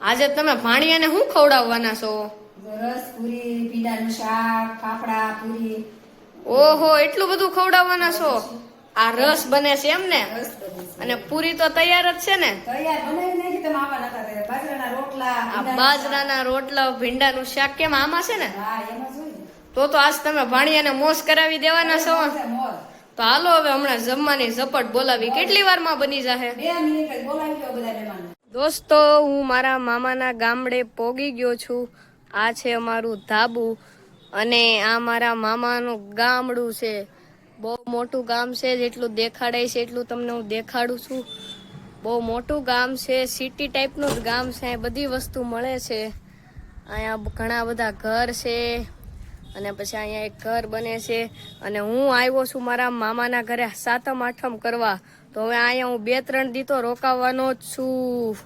આજે તમે ભાણિયાને શું ખવડાવવાના છો? રસ પૂરી પીડાનું શાક ફાફડા પૂરી. ઓહો એટલું બધું ખવડાવવાના છો? આ રસ બને છે એમ ને. અને પૂરી તો તૈયાર જ છે ને. બાજરાના રોટલા ભીંડાનું બાજરાના રોટલા ભીંડાનું શાક કેમ આમાં છે ને. તો તો આજ તમે ભાણિયાને મોસ કરાવી દેવાના છો. તો હાલો હવે હમણાં જમવાની ઝપટ બોલાવી. કેટલી વારમાં બની જાહે. દોસ્તો હું મારા મામાના ગામડે પોગી ગયો છું. આ છે અમારું ધાબુ અને આ મારા મામાનું ગામડું છે. બહુ મોટું ગામ છે જેટલું દેખાડાય છે એટલું તમને હું દેખાડું છું. બહુ મોટું ગામ છે સિટી ટાઈપનું જ ગામ છે બધી વસ્તુ મળે છે. અહીંયા ઘણા બધા ઘર છે. અને પછી અહીંયા એક ઘર બને છે અને હું આવ્યો છું મારા મામાના ઘરે સાતમ આઠમ કરવા. તો હવે અહીંયા હું બે ત્રણ દીતો રોકાવાનો જ છું.